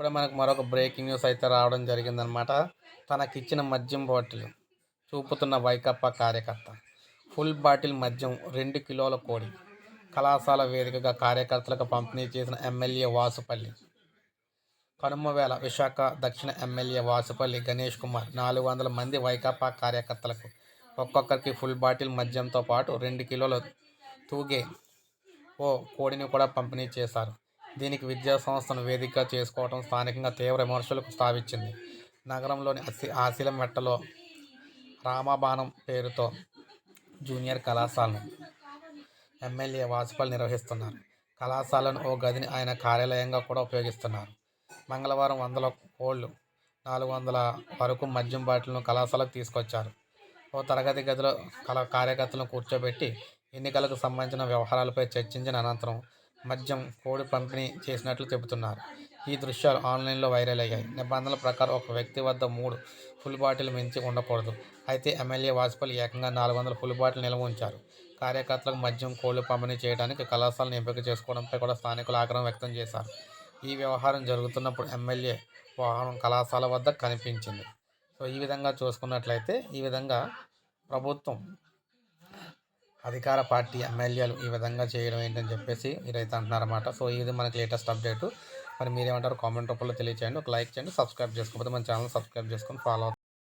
ఇప్పుడు మనకు మరొక బ్రేకింగ్ న్యూస్ అయితే రావడం జరిగిందనమాట తనకిచ్చిన మద్యం బాటిల్ చూపుతున్న వైకప్ప కార్యకర్త. ఫుల్ బాటిల్ మద్యం రెండు కిలోల కోడి. కళాశాల వేదికగా కార్యకర్తలకు పంపిణీ చేసిన ఎమ్మెల్యే వాసుపల్లి. కనుమవేళ విశాఖ దక్షిణ ఎమ్మెల్యే వాసుపల్లి గణేష్ కుమార్ నాలుగు వందల మంది వైకాపా కార్యకర్తలకు ఒక్కొక్కరికి ఫుల్ బాటిల్ మద్యంతో పాటు రెండు కిలోల తూగే ఓ కోడిని కూడా పంపిణీ చేశారు. దీనికి విద్యా సంస్థను వేదికగా చేసుకోవడం స్థానికంగా తీవ్ర విమర్శలకు స్థాపించింది నగరంలోని అసి ఆశిలమెట్టలో రామబాణం పేరుతో జూనియర్ కళాశాలను ఎమ్మెల్యే వాజ్పేయి నిర్వహిస్తున్నారు. కళాశాలను ఓ గదిని ఆయన కార్యాలయంగా కూడా ఉపయోగిస్తున్నారు. మంగళవారం వందల కోళ్ళు నాలుగు వందల వరకు మద్యం బాటిల్ను కళాశాలకు తీసుకొచ్చారు. ఓ తరగతి గదిలో కళ కార్యకర్తలను కూర్చోబెట్టి ఎన్నికలకు సంబంధించిన వ్యవహారాలపై చర్చించిన అనంతరం మద్యం కోడి పంపిణీ చేసినట్లు చెబుతున్నారు. ఈ దృశ్యాలు ఆన్లైన్లో వైరల్ అయ్యాయి. నిబంధనల ప్రకారం ఒక వ్యక్తి వద్ద మూడు ఫుల్ బాటిల్ మించి ఉండకూడదు. అయితే ఎమ్మెల్యే వాజ్పేయి ఏకంగా నాలుగు వందల ఫుల్ బాటిల్ నిల్వ ఉంచారు. కార్యకర్తలకు మద్యం కోళ్ళు పంపిణీ చేయడానికి కళాశాలను ఎంపిక చేసుకోవడంపై కూడా స్థానికులు ఆగ్రహం వ్యక్తం చేశారు. ఈ వ్యవహారం జరుగుతున్నప్పుడు ఎమ్మెల్యే వాహనం కళాశాల వద్ద కనిపించింది. సో ఈ విధంగా చూసుకున్నట్లయితే ఈ విధంగా ప్రభుత్వం అధికార పార్టీ ఎమ్మెల్యేలు ఈ విధంగా చేయడం ఏంటని చెప్పేసి మీరైతే అంటున్నారన్నమాట. సో ఇది మనకి లేటెస్ట్ అప్డేట్. మరి మీరేమంటారు కామెంట్ రూపంలో తెలియచేయండి. ఒక లైక్ చేయండి సబ్స్క్రైబ్ చేసుకోకపోతే మన ఛానల్ సబ్స్క్రైబ్ చేసుకొని ఫాలో